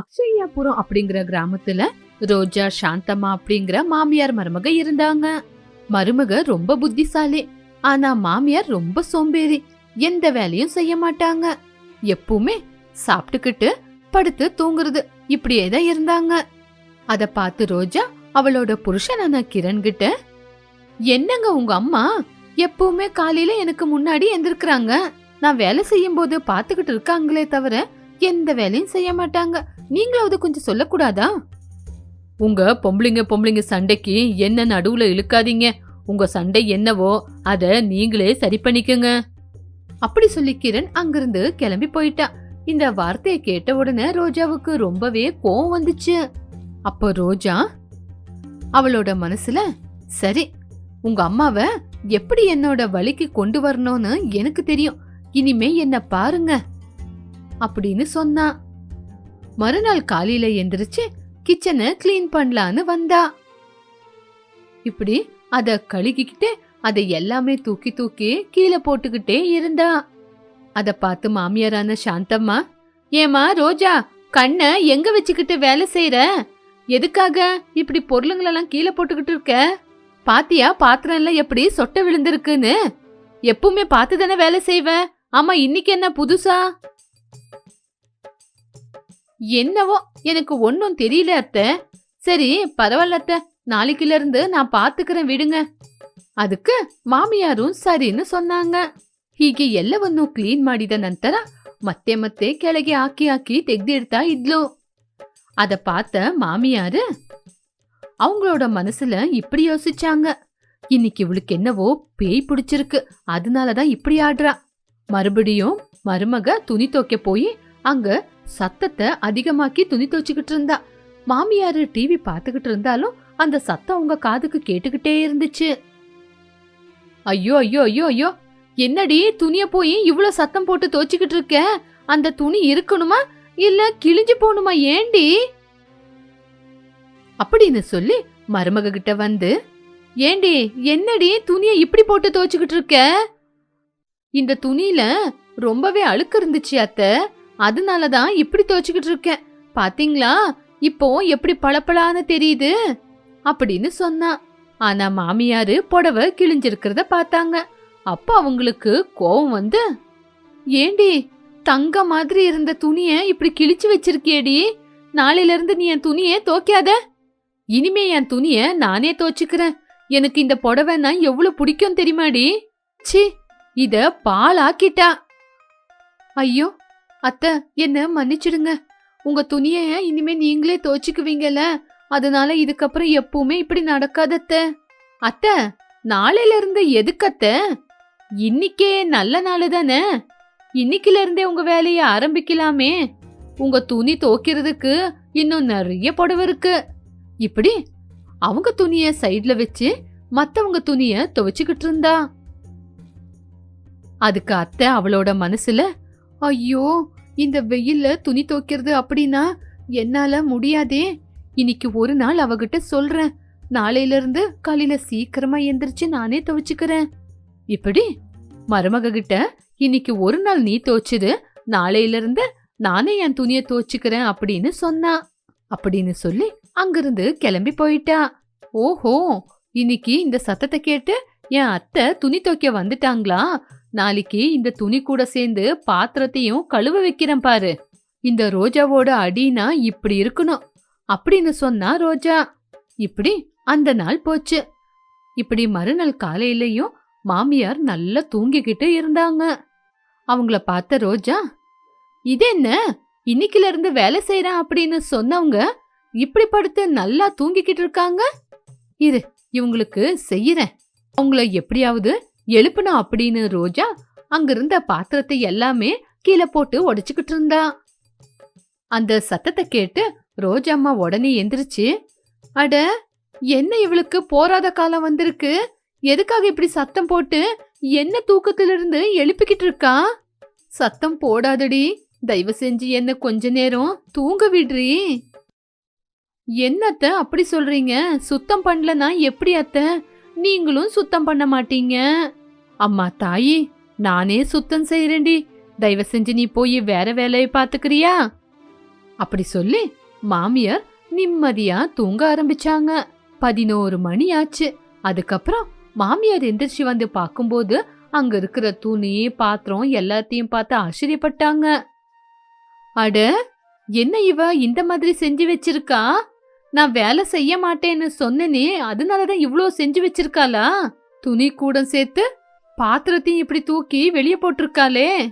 அக்ஷயாபுரம் அப்படிங்கிற கிராமத்துல ரோஜா சாந்தம்மா அப்படிங்கிற மாமியார் மருமக இருந்தாங்க. மருமக ரொம்ப புத்திசாலி. ஆனா மாமியார் ரொம்ப சோம்பேறி. எந்த வேலையும் செய்ய மாட்டாங்க. எப்பவுமே சாப்பிட்டுக்கிட்டு படுத்து தூங்குறது இப்படியே தான் இருந்தாங்க. அத பார்த்து ரோஜா அவளோட புருஷனான கிரண் கிட்ட என்னங்க உங்க அம்மா? எப்பவுமே காலையில எனக்கு முன்னாடி எந்திருக்கிறாங்க. நான் வேலை செய்யும் போது பாத்துக்கிட்டு இருக்காங்களே தவிர எந்த வேலையும் செய்ய மாட்டாங்க. நீங்களாவது கொஞ்சம் சொல்லக்கூடாதா? உங்க பொம்பளைங்க பொம்பளைங்க சண்டைக்கு என்ன நடுவுல இழுக்காதீங்க. உங்க சண்டை என்னவோ அத நீங்களே சரி பண்ணிக்கங்க. அப்படி சொல்லி கிரண் அங்கிருந்து கிளம்பி போயிட்டா. இந்த வார்த்தையை கேட்ட உடனே ரோஜாவுக்கு ரொம்பவே கோவம் வந்துச்சு. அப்போ ரோஜா அவளோட மனசுல சரி உங்க அம்மாவை எப்படி என்னோட வழிக்கு கொண்டு வரணும்னு எனக்கு தெரியும். இனிமே என்ன பாருங்க. அப்படின்னு சொன்னா. மறுநாள் காலையில எந்திரிச்சு கிச்சனை க்ளீன் பண்ணலான்னு வந்தா. இப்படி அத கழுகிக்கிட்டு அதை எல்லாமே தூக்கி தூக்கி கீழே போட்டுக்கிட்டே இருந்தா. அத பார்த்து மாமியாரான சாந்தம்மா ஏமா ரோஜா கண்ணை எங்க வச்சுக்கிட்டு வேலை செய்யற எதுக்காக இப்படி பொருளுங்களெல்லாம் கீழே போட்டுக்கிட்டு இருக்க? பாத்தியா பாத்திரம் எல்லாம் எப்படி சொட்டை விழுந்திருக்குன்னு? எப்பவுமே பார்த்து தானே வேலை செய்வ? ஆமா இன்னைக்கு என்ன புதுசா? என்னவோ? எனக்கு ஒன்னும் தெரியல அத்த. சரி பரவாயில்ல அத்த. நாளைக்குல இருந்து நான் பாத்துக்கிறேன் விடுங்க. ಅದಕ್ಕೆ ಮಾಮಿಯಾರು ಸರಿನು ಸೊನ್ನಾಂಗ ಹೀಗೆ ಎಲ್ಲವನ್ನೂ ಕ್ಲೀನ್ ಮಾಡಿದ ನಂತರ ಮತ್ತೆ ಮತ್ತೆ ಕೆಳಗೆ ಹಾಕಿ ಹಾಕಿ ತೆಗ್ದಿಡ್ತಾ ಇದ್ಲು. அத பார்த்த மாமியாரு அவங்களோட மனசுல இப்படி யோசிச்சாங்க இன்னைக்கு இவளுக்கு என்னவோ பேய் பிடிச்சிருக்கு அதனாலதான் இப்படி ஆடுறா மறுபடியும் மருமக துணி துவைக்க போய் அங்க சத்தத்தை அதிகமாக்கி துணி துவைச்சுக்கிட்டு இருந்தா. மாமியாரு டிவி பார்த்துக்கிட்டு இருந்தாலும் அந்த சத்தம் அவங்க காதுக்கு கேட்டுக்கிட்டே இருந்துச்சு. ஐயோ ஐயோ ஐயோ ஐயோ. என்னடி துணிய போய் இவ்வளோ சத்தம் போட்டு துவைச்சுக்கிட்டு இருக்க? அந்த துணி இருக்கணுமா? இல்ல கிழிஞ்சு போகணுமா ஏண்டி? அப்படின்னு சொல்லி மருமக கிட்ட வந்து ஏண்டி என்னடி துணிய இப்படி போட்டு துவைச்சுக்கிட்டு இருக்க? இந்த துணியில ரொம்பவே அழுக்கு இருந்துச்சு அத்தை. அதனால தான் இப்படி துவைச்சுக்கிட்டு இருக்கேன். பாத்தீங்களா? இப்போ எப்படி பளபளான்னு தெரியுது? அப்படின்னு சொன்னான் ஆனா மாமியாரு புடவை கிழிஞ்சிருக்கிறத பார்த்தாங்க. அப்ப அவங்களுக்கு கோவம் வந்து ஏண்டி தங்க மாதிரி இருந்த துணிய இப்படி கிழிச்சு வச்சிருக்கியேடி? நாளையில இருந்து நீ என் துணிய தோக்காத. இனிமே என் துணிய நானே தோச்சுக்கிறேன். எனக்கு இந்த புடவைன்னா எவ்வளவு பிடிக்கும் தெரியுமாடி? சி இத பால் ஆக்கிட்டா ஐயோ அத்தை என்ன மன்னிச்சிடுங்க. உங்க துணிய இனிமே நீங்களே தோச்சுக்குவீங்கல்ல அதனால இதுக்கப்புறம் எப்பவுமே இப்படி நடக்காதத்த அத்த. நாளையில இருந்து எதுக்கத்த இன்னிக்கே நல்ல நாள் தானே? இன்னைக்குல இருந்தே உங்க வேலைய ஆரம்பிக்கலாமே. உங்க துணி துவைக்கிறதுக்கு இன்னும் நிறைய புடவை இருக்கு. இப்படி அவங்க துணிய சைட்ல வச்சு மத்தவங்க துணிய துவைச்சுக்கிட்டு இருந்தா. அதுக்கு அத்தை அவளோட மனசுல ஐயோ இந்த வெயில்ல துணி துவைக்கிறது அப்படின்னா என்னால முடியாதே. இன்னைக்கு ஒரு நாள் அவகிட்ட சொல்றேன். நாளையில இருந்து காலையில சீக்கிரமா எந்திரிச்சு நானே துவைச்சுக்கிறேன். இப்படி மருமக கிட்ட இன்னைக்கு ஒரு நாள் நீ துவைச்சது நாளையில இருந்து நானே என் துணியை துவைச்சுக்கிறேன் அப்படின்னு சொன்னா. அப்படின்னு சொல்லி அங்கிருந்து கிளம்பி போயிட்டா. ஓஹோ இன்னைக்கு இந்த சத்தத்தை கேட்டு என் அத்தை துணி துவைக்க வந்துட்டாங்களா? நாளைக்கு இந்த துணி கூட சேர்ந்து பாத்திரத்தையும் கழுவ வைக்கிறேன் பாரு. இந்த ரோஜாவோட அடினா இப்படி இருக்கணும். அப்படின்னு சொன்னா ரோஜா இப்படி அந்த நாள் போச்சு. இப்படி மறுநாள் காலையிலயும் மாமியார் நல்லா தூங்கிக்கிட்டு இருந்தாங்க. அவங்கள பார்த்த ரோஜா இது என்ன? இன்னைக்குல இருந்து வேலை செய்யறேன் அப்படின்னு சொன்னவங்க இப்படி படுத்து நல்லா தூங்கிக்கிட்டு இருக்காங்க? இரு இவங்களுக்கு செய்யறேன் அவங்கள எப்படியாவது எழுப்பணும் அப்படின்னு ரோஜா அங்கிருந்த பாத்திரத்தை எல்லாமே கீழே போட்டு உடைச்சுக்கிட்டு இருந்தா. அந்த சத்தத்தை கேட்டு ரோஜாம்மா உடனே எந்திரிச்சு அட என்ன இவளுக்கு போராத காலம் வந்திருக்கு? எதுக்காக இப்படி சத்தம் போட்டு என்ன தூக்கத்திலிருந்து எழுப்பிக்கிட்டு இருக்கா? சத்தம் போடாதடி. தயவு செஞ்சு என்ன கொஞ்ச நேரம் தூங்க விடுறி. என்னத்த அப்படி சொல்றீங்க? சுத்தம் பண்ணலனா எப்படி அத்த? நீங்களும் சுத்தம் பண்ண மாட்டீங்க. அம்மா தாயி நானே சுத்தம் செய்யறேன்டி தயவு செஞ்சு நீ போய் வேற வேலையை பாத்துக்கிறியா அப்படி சொல்லி மாமியார் நிம்மதியா தூங்க ஆரம்பிச்சாங்க. பதினோரு மணி ஆச்சு. அதுக்கப்புறம் மாமியார் எந்திரிச்சு வந்து பார்க்கும்போது அங்க இருக்கிற துணி பாத்திரம் எல்லாத்தையும் பார்த்து ஆச்சரியப்பட்டாங்க. அட என்ன இவ இந்த மாதிரி செஞ்சு வச்சிருக்கா? நான் வேலை செய்ய மாட்டேன்னு சொன்னனே அதனாலதான் இவ்வளோ செஞ்சு வச்சிருக்காளா? துணி கூட சேர்த்து பாத்திரத்தையும் இப்படி தூக்கி வெளியே போட்டிருக்காளே.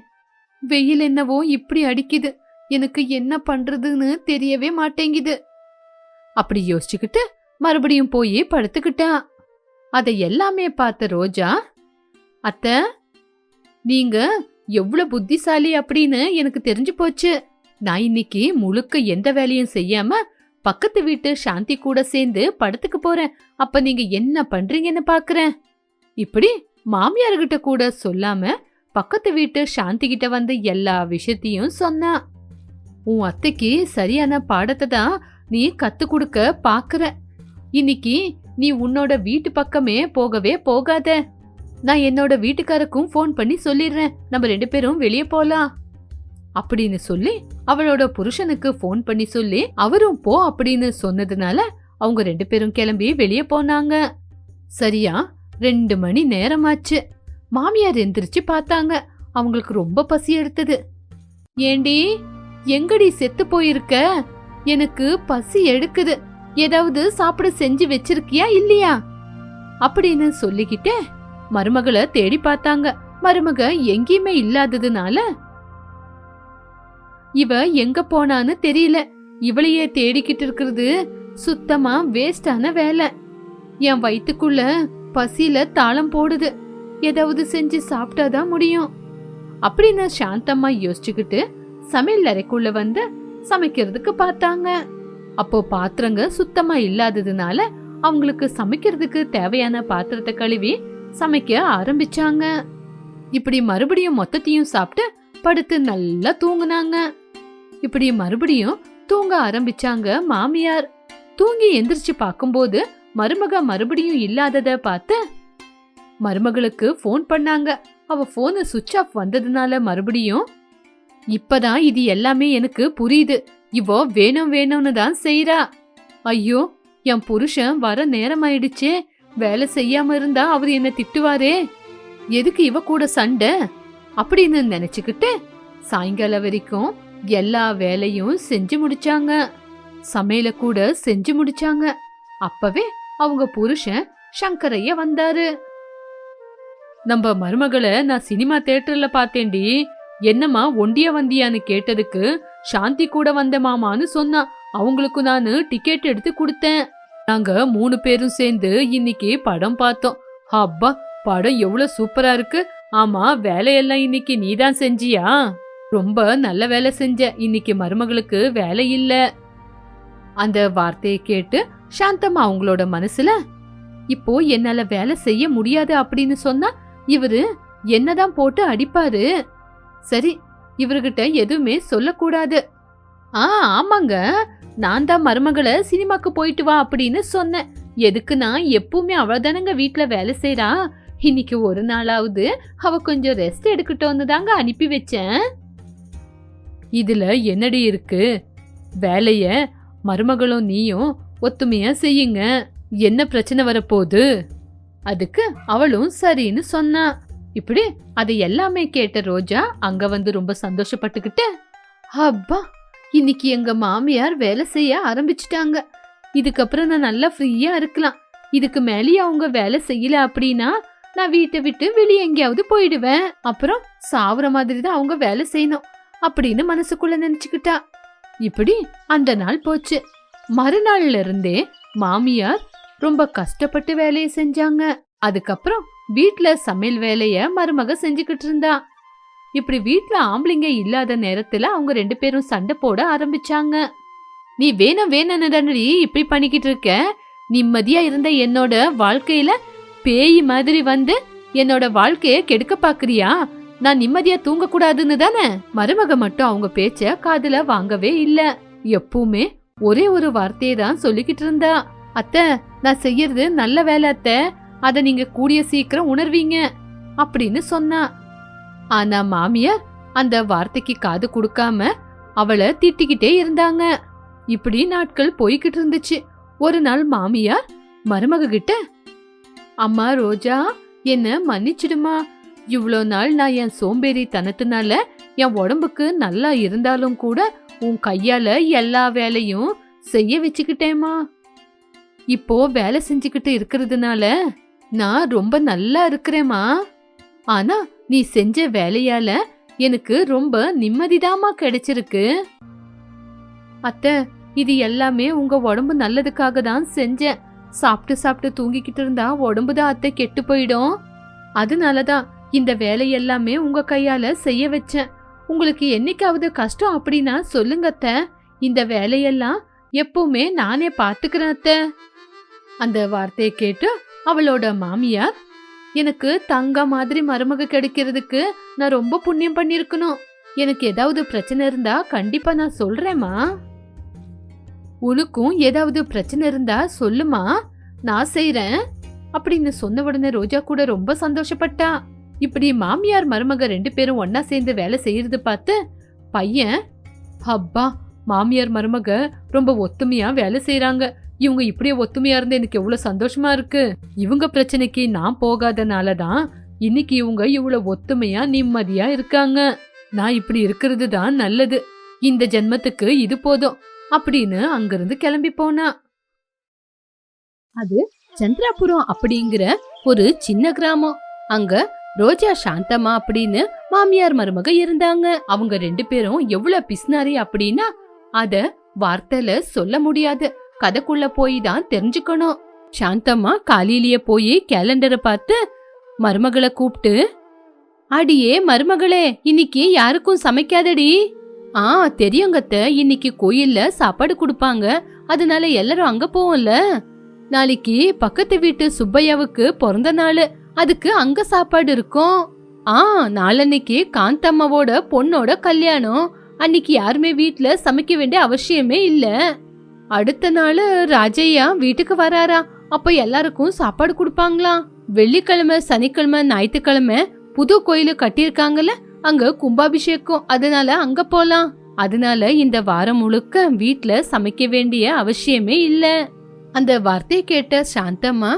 வெயில் என்னவோ இப்படி அடிக்குது. எனக்கு என்ன பண்றதுன்னு தெரியவே மாட்டேங்குது. அப்படி யோசிச்சுக்கிட்டு மறுபடியும் போய் படுத்துக்கிட்டா. அதை எல்லாமே பார்த்த ரோஜா அத்த நீங்க எவ்வளவு புத்திசாலி அப்படின்னு எனக்கு தெரிஞ்சு போச்சு. நான் இன்னைக்கு முழுக்க எந்த வேலையும் செய்யாம பக்கத்து வீட்டு சாந்தி கூட சேர்ந்து படத்துக்கு போறேன். அப்ப நீங்க என்ன பண்றீங்கன்னு பாக்குறேன். இப்படி மாமியார்கிட்ட கூட சொல்லாம பக்கத்து வீட்டு சாந்தி கிட்ட வந்து எல்லா விஷயத்தையும் சொன்னா. உன் அத்தைக்கு சரியான பாடத்தை தான் நீ கத்து கொடுக்க பாக்குற. இன்னைக்கு நீ உன்னோட வீட்டு பக்கமே போகவே போகாத. நான் என்னோட வீட்டுக்காரருக்கும் ஃபோன் பண்ணி சொல்லிடுறேன். நம்ம ரெண்டு பேரும் வெளியே போலாம். அப்படின்னு சொல்லி அவளோட புருஷனுக்கு ஃபோன் பண்ணி சொல்லி அவரும் போ அப்படின்னு சொன்னதுனால அவங்க ரெண்டு பேரும் கிளம்பி வெளியே போனாங்க. சரியா? ரெண்டு மணி நேரமாச்சு. மாமியார் எந்திரிச்சு பார்த்தாங்க. அவங்களுக்கு ரொம்ப பசி எடுத்தது. ஏண்டி எங்கடி செத்து போயிருக்க? எனக்கு பசி எடுக்குது. ஏதாவது சாப்பிட செஞ்சு வச்சிருக்கியா இல்லையா? அப்படின்னு சொல்லிக்கிட்டே மருமகளை தேடி பார்த்தாங்க. மருமக எங்கேயுமே இல்லாததுனால இவ எங்க போனான்னு தெரியல. இவளையே தேடிக்கிட்டு இருக்கிறது சுத்தமா வேஸ்டான வேலை. என் வயிற்றுக்குள்ள பசியில தாளம் போடுது. ஏதாவது செஞ்சு சாப்பிட்டாதான் முடியும். அப்படின்னு சாந்தம்மா யோசிச்சுக்கிட்டு சமையல் அறைக்குள்ள வந்து சமைக்கிறதுக்கு பார்த்தாங்க. அப்போ பாத்திரங்க சுத்தமா இல்லாததுனால அவங்களுக்கு சமைக்கிறதுக்கு தேவையான பாத்திரத்தை கழுவி சமைக்க ஆரம்பிச்சாங்க. இப்படி மறுபடியும் மொத்தத்தையும் சாப்பிட்டு படுத்து நல்லா தூங்குனாங்க. இப்படி மறுபடியும் தூங்க ஆரம்பிச்சாங்க மாமியார். தூங்கி எந்திரிச்சு பார்க்கும்போது மருமக மறுபடியும் இல்லாதத பார்த்து மருமகளுக்கு ஃபோன் பண்ணாங்க. அவ போனு சுவிட்ச் ஆஃப் வந்ததுனால மறுபடியும் இப்பதான் இது எல்லாமே எனக்கு புரியுது. இவோ வேணும் வேணும்னு தான் செய்யறா ஐயோ என் புருஷன் வர நேரம் ஆயிடுச்சே. வேலை செய்யாம இருந்தா அவர் என்ன திட்டுவாரே. எதுக்கு இவ கூட சண்டை? அப்படின்னு நினைச்சுக்கிட்டு சாயங்காலம் வரைக்கும் எல்லா வேலையும் செஞ்சு முடிச்சாங்க. சமையல கூட செஞ்சு முடிச்சாங்க. அப்பவே அவங்க புருஷன் சங்கரைய வந்தாரு. நம்ம மருமகளை நான் சினிமா தேட்டர்ல பார்த்தேன்டி. என்னம்மா ஒண்டியா வந்தியான்னு கேட்டதுக்கு சாந்தி கூட வந்த மாமான்னு சொன்னான் அவங்களுக்கு நான் டிக்கெட் எடுத்து கொடுத்தேன். நாங்க மூணு பேரும் சேர்ந்து இன்னைக்கு படம் பார்த்தோம். அப்பா படம் எவ்வளவு சூப்பரா இருக்கு. ஆமா வேலையெல்லாம் இன்னைக்கு நீதான் செஞ்சியா? ரொம்ப நல்ல வேலை செஞ்ச இன்னைக்கு மருமகளுக்கு வேலை இல்ல. அந்த வார்த்தையை கேட்டு சாந்தம்மா அவங்களோட மனசுல இப்போ என்னால வேலை செய்ய முடியாது அப்படின்னு சொன்னா இவரு என்னதான் போட்டு அடிப்பாரு. சரி இவர்கிட்ட எதுவுமே சொல்லக்கூடாது. ஆ ஆமாங்க. நான் தான் மருமகளை சினிமாக்கு போயிட்டு வா அப்படின்னு சொன்னேன். எதுக்கு நான் எப்பவுமே அவ தானங்க வீட்டில் வேலை செய்கிறா இன்னைக்கு ஒரு நாளாவது அவ கொஞ்சம் ரெஸ்ட் எடுக்கட்டும்னு தாங்க அனுப்பி வச்சேன். இதுல என்னடி இருக்கு? வேலைய மருமகளும் நீயும் ஒத்துமையா செய்யுங்க. என்ன பிரச்சனை வரப்போகுது? அதுக்கு அவளும் சரின்னு சொன்னா. இப்படி அது எல்லாமே கேட்ட ரோஜா அங்க வந்து ரொம்ப சந்தோஷப்பட்டுக்கிட்டு அப்பா இன்னைக்கு எங்க மாமியார் வேலை செய்ய ஆரம்பிச்சிட்டாங்க. இதுக்கப்புறம் நான் நல்லா ஃப்ரீயா இருக்கலாம். இதுக்கு மேலேயே அவங்க வேலை செய்யல அப்படின்னா நான் வீட்டை விட்டு வெளியே எங்கேயாவது போயிடுவேன். அப்புறம் சாவுற மாதிரி தான் அவங்க வேலை செய்யணும். அப்படின்னு மனசுக்குள்ள நினைச்சுக்கிட்டா. இப்படி அந்த நாள் போச்சு. மறுநாள்ல இருந்தே மாமியார் ரொம்ப கஷ்டப்பட்டு வேலையை செஞ்சாங்க. அதுக்கப்புறம் வீட்ல சமையல் வேலைய மருமக செஞ்சுக்கிட்டு இருந்தா இப்படி வீட்ல ஆம்பளைங்க இல்லாத நேரத்துல அவங்க ரெண்டு பேரும் சண்டை போட ஆரம்பிச்சாங்க. நீ வேணும் வேணும்னு இப்படி பண்ணிக்கிட்டு இருக்க? நிம்மதியா இருந்த என்னோட வாழ்க்கையில பேய் மாதிரி வந்து என்னோட வாழ்க்கைய கெடுக்க பாக்குறியா? நான் நிம்மதியா தூங்க கூடாதுன்னு தானே? மருமக மட்டும் அவங்க பேச்ச காதுல வாங்கவே இல்ல. எப்பவுமே ஒரே ஒரு வார்த்தையை தான் சொல்லிக்கிட்டு இருந்தா. அத்தை நான் செய்யறது நல்ல வேலை அத்தை. அதை நீங்க கூடிய சீக்கிரம் உணர்வீங்க அப்படின்னு சொன்னா. ஆனா மாமியார் அந்த வார்த்தைக்கு காது கொடுக்காம அவளை திட்டிக்கிட்டே இருந்தாங்க. இப்படி நாட்கள் போய்கிட்டு இருந்துச்சு. ஒரு நாள் மாமியார் மருமக கிட்ட அம்மா ரோஜா என்ன மன்னிச்சிடுமா? இவ்வளோ நாள் நான் என் சோம்பேறி தனத்தினால என் உடம்புக்கு நல்லா இருந்தாலும் கூட உன் கையால எல்லா வேலையும் செய்ய வச்சுக்கிட்டேம்மா. இப்போ வேலை செஞ்சுக்கிட்டு இருக்கிறதுனால நான் ரொம்ப நல்லா இருக்கிறேம்மா. ஆனா நீ செஞ்ச வேலையால எனக்கு ரொம்ப நிம்மதிதாம்மா கிடைச்சிருக்கு. அத்தை இது எல்லாமே உங்க உடம்பு நல்லதுக்காக தான் செஞ்சேன். சாப்பிட்டு சாப்பிட்டு தூங்கிக்கிட்டு இருந்தா உடம்பு தான் அத்தை கெட்டு போயிடும். அதனாலதான் இந்த வேலை எல்லாமே உங்க கையால செய்ய வச்சேன். உங்களுக்கு என்னைக்காவது கஷ்டம் அப்படின்னா சொல்லுங்க அத்தை. இந்த வேலையெல்லாம் எப்பவுமே நானே பார்த்துக்கிறேன் அத்தை. அந்த வார்த்தையை கேட்டு அவளோட மாமியார் எனக்கு தங்க மாதிரி மருமக கிடைக்கிறதுக்கு நான் ரொம்ப புண்ணியம் பண்ணிருக்கணும் எனக்கு ஏதாவது பிரச்சனை இருந்தா கண்டிப்பா நான் சொல்றேம்மா. உனக்கும் ஏதாவது பிரச்சனை இருந்தா சொல்லுமா நான் செய்யறேன் அப்படின்னு சொன்ன உடனே ரோஜா கூட ரொம்ப சந்தோஷப்பட்டா. இப்படி மாமியார் மருமக ரெண்டு பேரும் ஒன்னா சேர்ந்து வேலை செய்யறது பார்த்து பையன் அப்பா மாமியார் மருமக ரொம்ப ஒத்துமையா வேலை செய்யறாங்க இவங்க இப்படியே ஒத்துமையா இருந்து எனக்கு எவ்வளவு சந்தோஷமா இருக்கு. இவங்க பிரச்சனைக்கு நான் போகாதனால தான் இன்னைக்கு இவங்க இவ்வளவு ஒத்துமையா நிம்மதியா இருக்காங்க. நான் இப்படி இருக்கிறது தான் நல்லது. இந்த ஜென்மத்துக்கு இது போதும் அப்படின்னு அங்கிருந்து கிளம்பி போனா. அது சந்திராபுரம் அப்படிங்கிற ஒரு சின்ன கிராமம். அங்க ரோஜா சாந்தம்மா அப்படின்னு மாமியார் மருமக இருந்தாங்க. அவங்க ரெண்டு பேரும் எவ்வளவு பிஸ்னாரி அப்படின்னா அத வார்த்தையில சொல்ல முடியாது. கதைக்குள்ள போய் தான் தெரிஞ்சுக்கணும். சாந்தம்மா காலையிலேயே போய் கேலண்டரை பார்த்து மருமகளை கூப்பிட்டு அடியே மருமகளே இன்னைக்கு யாருக்கும் சமைக்காதடி. ஆ தெரியுங்கத்த இன்னைக்கு கோயில்ல சாப்பாடு கொடுப்பாங்க. அதனால எல்லாரும் அங்க போவோம்ல. நாளைக்கு பக்கத்து வீட்டு சுப்பையாவுக்கு பிறந்த நாள். அதுக்கு அங்க சாப்பாடு இருக்கும். ஆ நாளன்னைக்கு காந்தம்மாவோட பொண்ணோட கல்யாணம். அன்னைக்கு யாருமே வீட்டில் சமைக்க வேண்டிய அவசியமே இல்ல. அடுத்த நாள் ராஜையா வீட்டுக்கு வராரா. அப்ப எல்லாருக்கும் சாப்பாடு கொடுப்பாங்களாம் வெள்ளிக்கிழமை சனிக்கிழமை ஞாயிற்றுக்கிழமை புது கோயிலு கட்டியிருக்காங்கல்ல அங்க கும்பாபிஷேகம். அதனால அங்க போலாம். அதனால இந்த வாரம் முழுக்க வீட்ல சமைக்க வேண்டிய அவசியமே இல்ல. அந்த வார்த்தையை கேட்ட சாந்தம்மா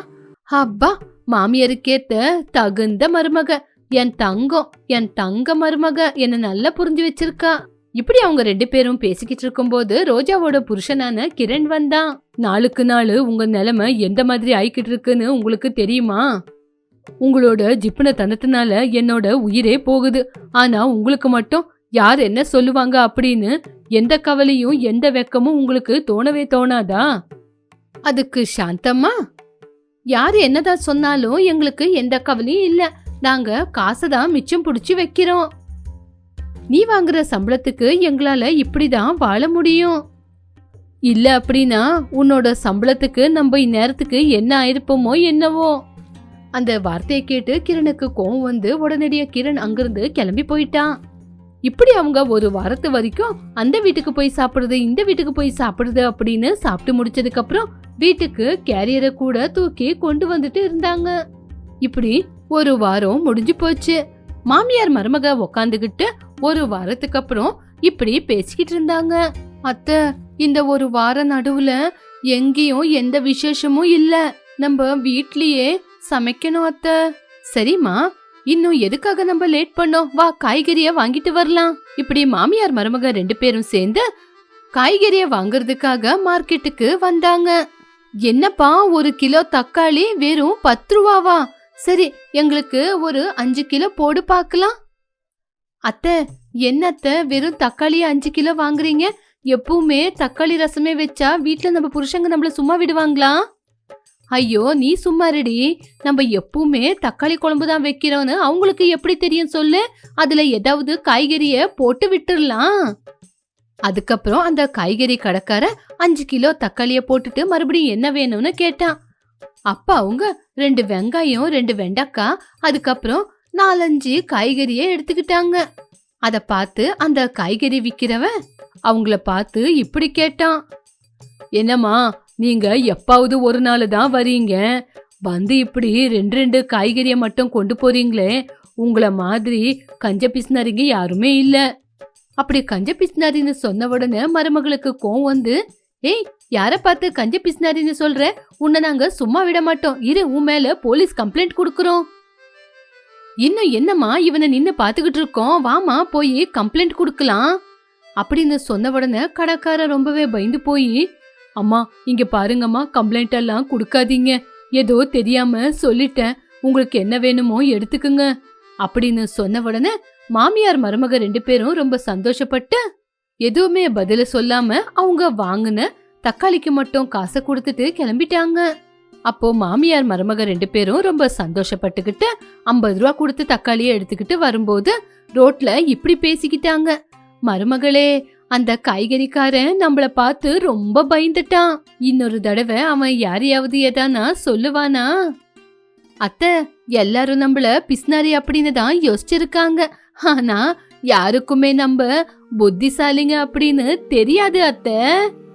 அப்பா மாமியாருக்கேத்த தகுந்த மருமக என் தங்கம் என் தங்க மருமக என்ன நல்லா புரிஞ்சு வச்சிருக்கா. இப்படி அவங்க ரெண்டு பேரும் பேசிக்கிட்டு இருக்கும்போது ரோஜாவோட புருஷனான கிரண் வந்தான். நாளுக்கு நாள் உங்க நிலைமை எந்த மாதிரி ஆயிக்கிட்டு இருக்குன்னு உங்களுக்கு தெரியுமா? உங்களோட ஜிப்புன தனத்தினால என்னோட உயிரே போகுது. ஆனா உங்களுக்கு மட்டும் யார் என்ன சொல்லுவாங்க அப்படின்னு எந்த கவலையும் எந்த வெக்கமும் உங்களுக்கு தோணவே தோணாதா? அதுக்கு சாந்தம்மா? யார் என்னதான் சொன்னாலும் எங்களுக்கு எந்த கவலையும் இல்லை. நாங்க காசை தான் மிச்சம் பிடிச்சி வைக்கிறோம். நீ வாங்குற சம்பளத்துக்கு எங்களால இப்படிதான் வாழ முடியும். இல்ல அப்படின்னா உன்னோட சம்பளத்துக்கு நம்ம இந்நேரத்துக்கு என்ன ஆயிருப்போமோ என்னவோ. அந்த வார்த்தையை கேட்டு கிரணுக்கு கோவம் வந்து உடனடியா கிரண் அங்கிருந்து கிளம்பி போயிட்டான். இப்படி அவங்க ஒரு வாரத்து வரைக்கும் அந்த வீட்டுக்கு போய் சாப்பிடுறது இந்த வீட்டுக்கு போய் சாப்பிடுறது அப்படின்னு சாப்பிட்டு முடிச்சதுக்கு அப்புறம் வீட்டுக்கு கேரியரை கூட தூக்கி கொண்டு வந்துட்டு இருந்தாங்க. இப்படி ஒரு வாரம் முடிஞ்சு போச்சு. மாமியார் மருமக உக்காந்துகிட்டு ஒரு வாரத்துக்கு அப்புறம் இப்படி பேசிக்கிட்டு இருந்தாங்க. அத்தை இந்த ஒரு வார நடுவுல எங்கேயும் எந்த விசேஷமும் இல்ல. நம்ம வீட்லயே சமைக்கணும் அத்தை. சரிம்மா இன்னும் எதுக்காக நம்ம லேட் பண்ணோம்? வா காய்கறிய வாங்கிட்டு வரலாம். இப்படி மாமியார் மருமக ரெண்டு பேரும் சேர்ந்து காய்கறிய வாங்குறதுக்காக மார்க்கெட்டுக்கு வந்தாங்க. என்னப்பா ஒரு கிலோ தக்காளி வெறும் பத்து ரூபாவா? சரி எங்களுக்கு ஒரு அஞ்சு கிலோ போடு பார்க்கலாம். அத்தை என்னத்த வெறும் தக்காளி அஞ்சு கிலோ வாங்குறீங்க? எப்பவுமே தக்காளி ரசமே வச்சா வீட்டில் நம்ம புருஷங்க நம்மள சும்மா விடுவாங்களா? ஐயோ நீ சும்மா ரெடி நம்ம எப்பவுமே தக்காளி குழம்பு தான் வைக்கிறோம்னு அவங்களுக்கு எப்படி தெரியும் சொல்லு? அதுல ஏதாவது காய்கறிய போட்டு விட்டுடலாம் அதுக்கப்புறம் அந்த காய்கறி கடைக்கார அஞ்சு கிலோ தக்காளிய போட்டுட்டு மறுபடியும் என்ன வேணும்னு கேட்டான். அப்ப அவங்க ரெண்டு வெங்காயம் ரெண்டு வெண்டைக்காய் அதுக்கப்புறம் நாலஞ்சு காய்கறியே எடுத்துக்கிட்டாங்க. அத பார்த்து அந்த காய்கறி விக்கிறவன் அவங்கள பார்த்து இப்படி கேட்டான். என்னம்மா நீங்க எப்பாவது ஒரு நாள் தான் வரீங்க? வந்து இப்படி ரெண்டு ரெண்டு காய்கறியை மட்டும் கொண்டு போறீங்களே? உங்களை மாதிரி கஞ்ச பிசினரிங்க யாருமே இல்லை. அப்படி கஞ்ச பிசினாரின்னு சொன்ன உடனே மருமகளுக்கு கோவம் வந்து ஏய் யார பார்த்து கஞ்ச பிசினாரின்னு சொல்ற? உன்னை நாங்க சும்மா விட மாட்டோம். இரு உன் மேல போலீஸ் கம்ப்ளைண்ட் கொடுக்கறோம். இன்னும் என்னம்மா இவனை நின்னு பாத்துக்கிட்டு இருக்கோம்? வாமா போய் கம்ப்ளைண்ட் கொடுக்கலாம். அப்படின்னு சொன்ன உடனே கடைக்காரர் ரொம்பவே பயந்து போய் அம்மா இங்க பாருங்கம்மா கம்ப்ளைண்ட் எல்லாம் கொடுக்காதீங்க. ஏதோ தெரியாம சொல்லிட்டேன். உங்களுக்கு என்ன வேணுமோ எடுத்துக்குங்க. அப்படின்னு சொன்ன உடனே மாமியார் மருமக ரெண்டு பேரும் ரொம்ப சந்தோஷப்பட்டு எதுவுமே பதில சொல்லாம அவங்க வாங்கின தக்காளிக்கு மட்டும் காசை கொடுத்துட்டு கிளம்பிட்டாங்க. அப்போ மாமியார் மருமக ரெண்டு பேரும் ரொம்ப சந்தோஷப்பட்டுக்கிட்டு ஐம்பது ரூபா கொடுத்து தக்காளியை எடுத்துக்கிட்டு வரும்போது ரோட்ல இப்படி பேசிக்கிட்டாங்க. மருமகளே அந்த காய்கறிக்காரன் நம்மள பார்த்து ரொம்ப பயந்துட்டான். இன்னொரு தடவை அவன் யாரையாவது ஏதானா சொல்லுவானா? அத்தை எல்லாரும் நம்மள பிஸ்னாரி அப்படின்னு தான் யோசிச்சிருக்காங்க. ஆனா யாருக்குமே நம்ம புத்திசாலிங்க அப்படின்னு தெரியாது அத்தை.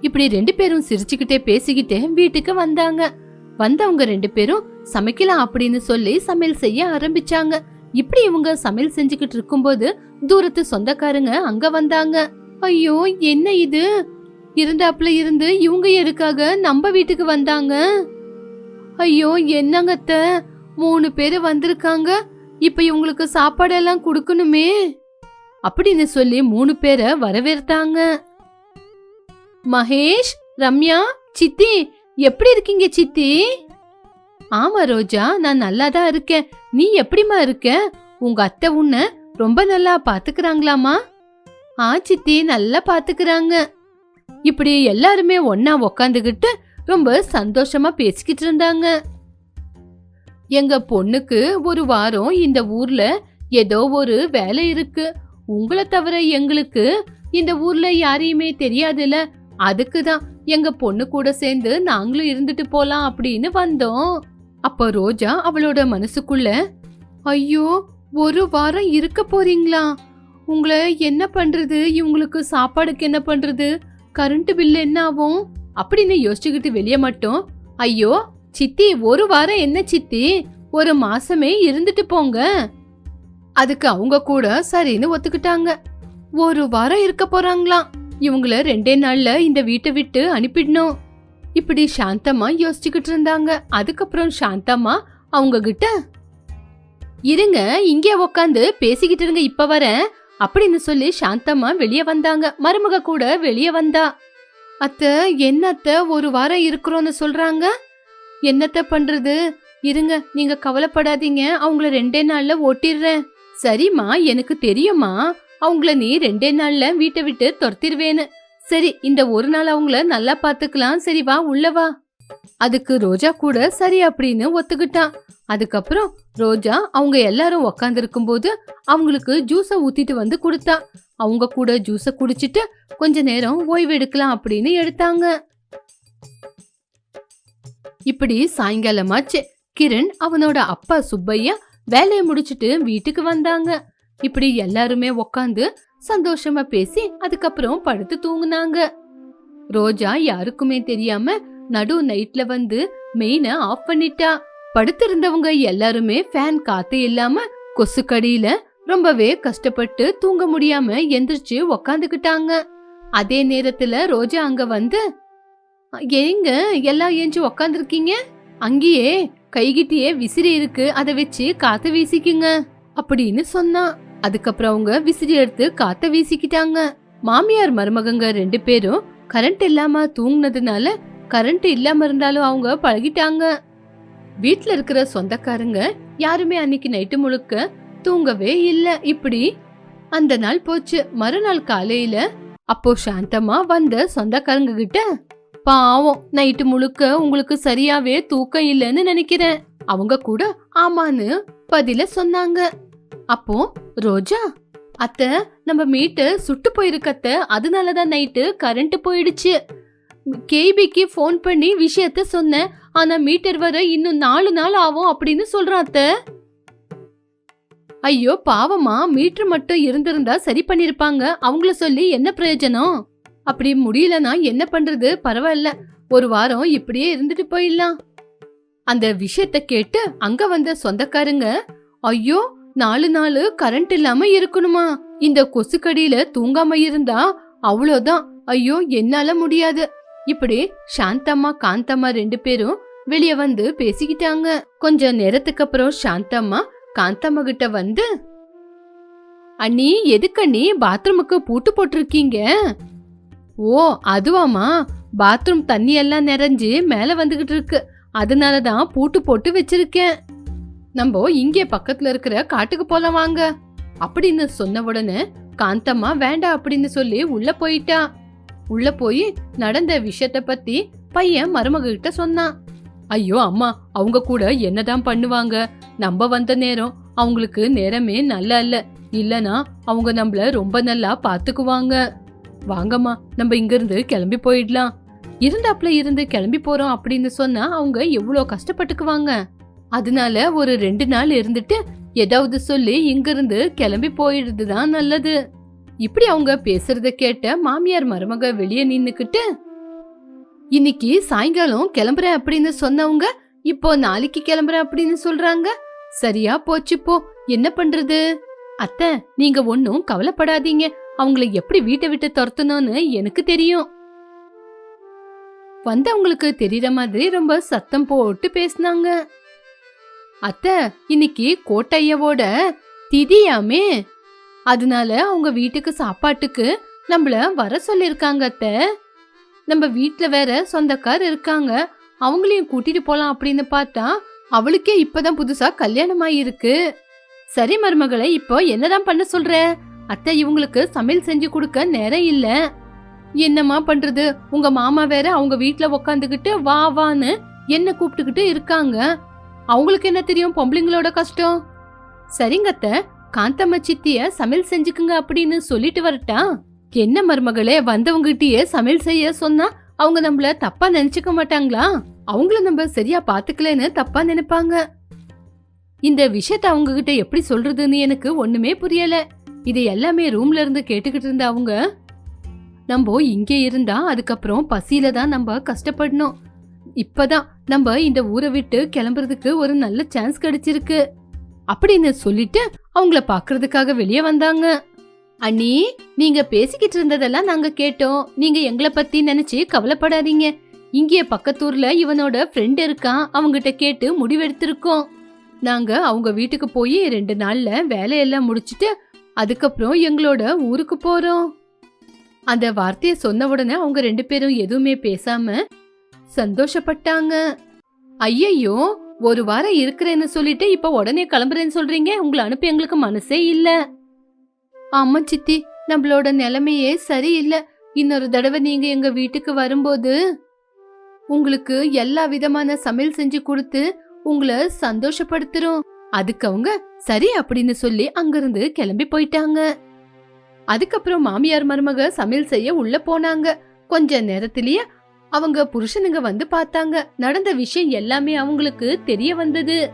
இப்படி ரெண்டு பேரும் சிரிச்சுக்கிட்டே பேசிக்கிட்டே வீட்டுக்கு வந்தாங்க. வந்தவங்க ரெண்டு பேரும் சமைக்கலாம் அப்படின்னு சொல்லி சமையல் செய்ய ஆரம்பிச்சாங்க. இப்படி இவங்க சமையல் செஞ்சுக்கிட்டு இருக்கும்போது தூரத்து சொந்தக்காரங்க அங்க வந்தாங்க. ஐயோ என்ன இது? இருந்தாப்புல இருந்து இவங்க எதுக்காக நம்ம வீட்டுக்கு வந்தாங்க? ஐயோ என்னங்க அத்தை? மூணு பேரு வந்திருக்காங்க. இப்ப இவங்களுக்கு சாப்பாடெல்லாம் கொடுக்கணுமே? அப்படின்னு சொல்லி மூணு பேரை வரவேற்த்தாங்க மகேஷ் ரம்யா சித்தி எப்படி இருக்கீங்க சித்தி? ஆமா ரோஜா நான் நல்லா தான் இருக்கேன். நீ எப்படிமா இருக்க? உங்க அத்தை உன்னை ரொம்ப நல்லா பாத்துக்கிறாங்களாமா ஆ சித்தி நல்லா பாத்துக்கிறாங்க. இப்படி எல்லாருமே ஒன்னா உக்காந்துகிட்டு ரொம்ப சந்தோஷமா பேசிக்கிட்டு இருந்தாங்க. எங்க பொண்ணுக்கு ஒரு வாரம் இந்த ஊர்ல ஏதோ ஒரு வேலை இருக்கு. உங்களை தவிர எங்களுக்கு இந்த ஊர்ல யாரையுமே தெரியாதுல்ல. அதுக்கு தான் எங்க பொண்ணு கூட சேர்ந்து நாங்களும் இருந்துட்டு போலாம் அப்படின்னு வந்தோம். அப்ப ரோஜா அவளோட மனசுக்குள்ள ஐயோ ஒரு வாரம் இருக்க போறீங்களா? உங்களை என்ன பண்றது? இவங்களுக்கு சாப்பாடுக்கு என்ன பண்றது? கரண்ட் பில் என்ன ஆகும் அப்படின்னு யோசிச்சுக்கிட்டு வெளியே மட்டும் ஐயோ சித்தி ஒரு வாரம் என்ன சித்தி? ஒரு மாசமே இருந்துட்டு போங்க. அதுக்கு அவங்க கூட சரின்னு ஒத்துக்கிட்டாங்க. ஒரு வாரம் இருக்க போறாங்களாம் இவங்கள ரெண்டே நாள்ல இந்த வீட்டை விட்டு அனுப்பிடணும். இப்படி சாந்தமா யோசிச்சுக்கிட்டு இருந்தாங்க. அதுக்கப்புறம் சாந்தமா அவங்க கிட்ட இருங்க இங்கே உக்காந்து பேசிக்கிட்டு இருங்க இப்ப வரேன். அப்படின்னு சொல்லி சாந்தமா வெளியே வந்தாங்க. மருமக கூட வெளியே வந்தா. அத்த என்னத்த ஒரு வாரம் இருக்கிறோன்னு சொல்றாங்க? என்னத்த பண்றது? இருங்க நீங்க கவலைப்படாதீங்க. அவங்கள ரெண்டே நாள்ல ஓட்டிடுறேன். சரிம்மா எனக்கு தெரியுமா அவங்கள நீ ரெண்டே நாள்ல வீட்டை விட்டு துரத்திடுவேன்னு. சரி இந்த ஒரு நாள் அவங்கள நல்லா பாத்துக்கலாம் சரி வா உள்ளவா அதுக்கு ரோஜா கூட சரி அப்படின்னு ஒத்துக்கிட்டான். அதுக்கப்புறம் ரோஜா அவங்க எல்லாரும் உக்காந்துருக்கும் போது அவங்களுக்கு ஜூஸ ஊத்திட்டு வந்து கொடுத்தா. அவங்க கூட ஜூஸ குடிச்சிட்டு கொஞ்ச நேரம் ஓய்வு எடுக்கலாம் அப்படின்னு எடுத்தாங்க. இப்படி சாயங்காலமாச்சு கிரண் அவனோட அப்பா சுப்பையா வேலையை முடிச்சிட்டு வீட்டுக்கு வந்தாங்க. இப்படி எல்லாருமே உக்காந்து சந்தோஷமா பேசி அதுக்கப்புறம் படுத்து தூங்குனாங்க. ரோஜா யாருக்குமே தெரியாம நடு நைட்ல வந்து மெயின ஆஃப் பண்ணிட்டா. படுத்திருந்தவங்க எல்லாருமே ஃபேன் காத்து இல்லாம கொசுக்கடியில ரொம்பவே கஷ்டப்பட்டு தூங்க முடியாம எந்திரிச்சு உக்காந்துக்கிட்டாங்க. அதே நேரத்துல ரோஜா அங்க வந்து ஏங்க எல்லாம் ஏஞ்சி உக்காந்துருக்கீங்க? அங்கேயே கைகிட்டியே விசிறி இருக்கு. அதை வச்சு காத்த வீசிக்குங்க. அப்படின்னு சொன்னான் அதுக்கப்புறம் அவங்க விசிறி எடுத்து காத்த வீசிக்கிட்டாங்க. மாமியார் மருமகங்க ரெண்டு பேரும் கரண்ட் இல்லாம தூங்கினதுனால கரண்ட் இல்லாம இருந்தாலும் அவங்க பழகிட்டாங்க. வீட்ல இருக்கிற சொந்தக்காரங்க யாருமே அன்னைக்கு நைட்டு முழுக்க தூங்கவே இல்ல. இப்படி அந்த நாள் போச்சு. மறுநாள் காலையில அப்போ சாந்தமா வந்த சொந்தக்காரங்க கிட்ட பாவம் நைட்டு முழுக்க உங்களுக்கு சரியாவே தூக்கம் இல்லைன்னு நினைக்கிறேன். அவங்க கூட ஆமான்னு பதில சொன்னாங்க. அப்போ ரோஜா அத்த நம்ம மீட்டர் சுட்டு போயிருக்கத்த அதனாலதான் நைட்டு கரண்ட் போயிடுச்சு. கேபிக்கு ஃபோன் பண்ணி விஷயத்த சொன்னேன். ஆனா மீட்டர் வர இன்னும் நாலு நாள் ஆகும் அப்படின்னு சொல்றான் அத்த. ஐயோ பாவமா மீட்டர் மட்டும் இருந்திருந்தா சரி பண்ணிருப்பாங்க. அவங்கள சொல்லி என்ன பிரயோஜனம்? அப்படி முடியலனா என்ன பண்றது? பரவாயில்ல. ஒரு வாரம் இப்படியே இருந்துட்டு போயிடலாம். அந்த விஷயத்த கேட்டு அங்க வந்த சொந்தக்காரங்க ஐயோ நாலு நாள் கரண்ட் இல்லாம இருக்கணுமா? இந்த கொசுக்கடியில தூங்காம இருந்தா அவ்வளோதான். ஐயோ என்னால முடியாது. இப்படி சாந்தம்மா காந்தம்மா ரெண்டு பேரும் வெளிய வந்து பேசிக்கிட்டாங்க. கொஞ்ச நேரத்துக்கு அப்புறம் சாந்தம்மா காந்தம்மா கிட்ட வந்து அண்ணி எதுக்கு அண்ணி பாத்ரூமுக்கு பூட்டு போட்டிருக்கீங்க? ஓ அதுவாமா பாத்ரூம் தண்ணி எல்லாம் நிறைஞ்சு மேலே வந்துகிட்டு இருக்கு. அதனால தான் பூட்டு போட்டு வச்சிருக்கேன். நம்ம இங்கே பக்கத்துல இருக்கிற காட்டுக்கு போலாம் வாங்க. அப்படின்னு சொன்ன உடனே காந்தம்மா வேண்டாம் அப்படின்னு சொல்லி உள்ள போயிட்டா. உள்ள போய் நடந்த விஷயத்த பத்தி பையன் மருமக கிட்ட சொன்னான். ஐயோ அம்மா அவங்க கூட என்னதான் பண்ணுவாங்க? நம்ம வந்த நேரம் அவங்களுக்கு நேரமே நல்லா இல்ல. இல்லனா அவங்க நம்மள ரொம்ப நல்லா பாத்துக்குவாங்க. வாங்கம்மா நம்ம இங்கிருந்து கிளம்பி போயிடலாம். இருந்தாப்புல இருந்து கிளம்பி போறோம் அப்படின்னு சொன்னா அவங்க எவ்வளோ கஷ்டப்பட்டுக்குவாங்க. அதனால ஒரு ரெண்டு நாள் இருந்துட்டு ஏதாவது சொல்லி இங்கிருந்து கிளம்பி போயிடுறது தான் நல்லது. இப்படி அவங்க பேசுறத கேட்ட மாமியார் மருமக வெளியே நின்னுக்கிட்டு இன்னைக்கு சாயங்காலம் கிளம்புறேன் அப்படின்னு சொன்னவங்க இப்போ நாளைக்கு கிளம்புறேன் அப்படின்னு சொல்றாங்க. சரியா போச்சு போ. என்ன பண்றது? அத்தை நீங்க ஒன்னும் கவலைப்படாதீங்க. அவங்கள எப்படி வீட்டை விட்டு துரத்தணும்னு எனக்கு தெரியும். வந்தவங்களுக்கு தெரியற மாதிரி ரொம்ப சத்தம் போட்டு பேசினாங்க. அத்தை இன்னைக்கு கோட்டையவோட திதியாமே. அதனால அவங்க வீட்டுக்கு சாப்பாட்டுக்கு நம்மள வர சொல்லிருக்காங்க அத்தை. நம்ம வீட்டில் வேற சொந்தக்கார் இருக்காங்க. அவங்களையும் கூட்டிட்டு போலாம் அப்படின்னு பார்த்தா அவளுக்கே இப்பதான் புதுசா கல்யாணம் ஆயிருக்கு சரி மருமகளை இப்போ என்னதான் பண்ண சொல்ற? அத்தை இவங்களுக்கு சமையல் செஞ்சு கொடுக்க நேரம் இல்ல. என்னம்மா பண்றது? உங்க மாமா வேற அவங்க வீட்டுல உக்காந்துக்கிட்டு வா வான்னு என்ன கூப்பிட்டுக்கிட்டு இருக்காங்க. அவங்களுக்கு என்ன தெரியும்? பொம்பளைங்களோட கஷ்டம். சரிங்க அத்தை. சித்திய சமையல் செஞ்சுக்குங்க அப்படின்னு சொல்லிட்டு வரட்டா? என்ன மருமகளே வந்தவங்ககிட்டயே சமையல் செய்ய சொன்னா அவங்க நம்மள தப்பா நினைச்சுக்க மாட்டாங்களா? அவங்கள நம்ம சரியா பாத்துக்கலன்னு தப்பா நினைப்பாங்க. இந்த விஷயத்த அவங்க கிட்ட எப்படி சொல்றதுன்னு எனக்கு ஒண்ணுமே புரியல. இது எல்லாமே ரூம்ல இருந்து கேட்டுக்கிட்டு இருந்த அவங்க நம்ம இங்கே இருந்தா அதுக்கப்புறம் பசியில தான் நம்ம கஷ்டப்படணும். இப்பதான் நம்ம இந்த ஊரை விட்டு கிளம்புறதுக்கு ஒரு நல்ல சான்ஸ் கிடைச்சிருக்கு. அப்படின்னு சொல்லிட்டு அவங்கள பாக்குறதுக்காக வெளியே வந்தாங்க. அண்ணி நீங்க பேசிக்கிட்டு இருந்ததெல்லாம் நாங்க கேட்டோம். நீங்க எங்களை பத்தி நினைச்சு கவலைப்படாதீங்க. இங்கே பக்கத்தூர்ல இவனோட ஃப்ரெண்ட் இருக்கான். அவங்கிட்ட கேட்டு முடிவெடுத்திருக்கோம். நாங்க அவங்க வீட்டுக்கு போய் ரெண்டு நாள்ல வேலையெல்லாம் முடிச்சிட்டு அதுக்கப்புறம் எங்களோட ஊருக்கு போறோம். அந்த வார்த்தையை சொன்ன உடனே அவங்க ரெண்டு பேரும் எதுவுமே பேசாம சந்தோஷப்பட்டாங்க. ஐயையோ ஒரு வாரம் இருக்கிறேன்னு சொல்லிட்டு இப்ப உடனே கிளம்புறேன்னு சொல்றீங்க? உங்களை அனுப்பி எங்களுக்கு மனசே இல்ல. ஆமா சித்தி நம்மளோட நிலைமையே சரியில்லை. இன்னொரு தடவை நீங்க எங்க வீட்டுக்கு வரும்போது உங்களுக்கு எல்லா விதமான சமையல் செஞ்சு கொடுத்து உங்களை சந்தோஷப்படுத்துறோம். அதுக்கு அவங்க சரி அப்படின்னு சொல்லி அங்கிருந்து கிளம்பி போயிட்டாங்க. அதுக்கப்புறம் மாமியார் மருமக சமையல் செய்ய உள்ள போனாங்க. கொஞ்ச நேரத்திலேயே அவங்க புருஷனுங்க வந்து பார்த்தாங்க. நடந்த விஷயம் எல்லாமே அவங்களுக்கு தெரிய வந்தது.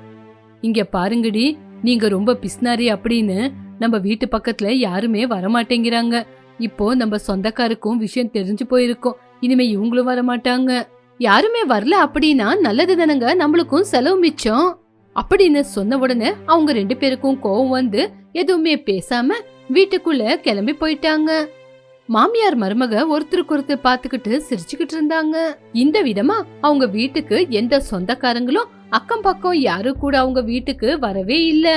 இங்க பாருங்கடி நீங்க ரொம்ப பிஸ்னாரி அப்படின்னு நம்ம வீட்டு பக்கத்துல யாருமே வரமாட்டேங்கிறாங்க. இப்போ நம்ம சொந்தக்காருக்கும் விஷயம் தெரிஞ்சு போயிருக்கோம். இனிமே இவங்களும் வரமாட்டாங்க. யாருமே வரல அப்படின்னா நல்லது தானங்க. நம்மளுக்கும் செலவு மிச்சம். அப்படின்னு சொன்ன உடனே அவங்க ரெண்டு பேருக்கும் கோவம் வந்து எதுவுமே பேசாம வீட்டுக்குள்ள கிளம்பி போயிட்டாங்க. மாமியார் மருமக ஒருத்தருக்கு ஒருத்தர் பாத்துக்கிட்டு சிரிச்சுக்கிட்டு இருந்தாங்க. இந்த விதமா அவங்க வீட்டுக்கு எந்த சொந்தக்காரங்களும் அக்கம் பக்கம் யாரும் கூட அவங்க வீட்டுக்கு வரவே இல்லை.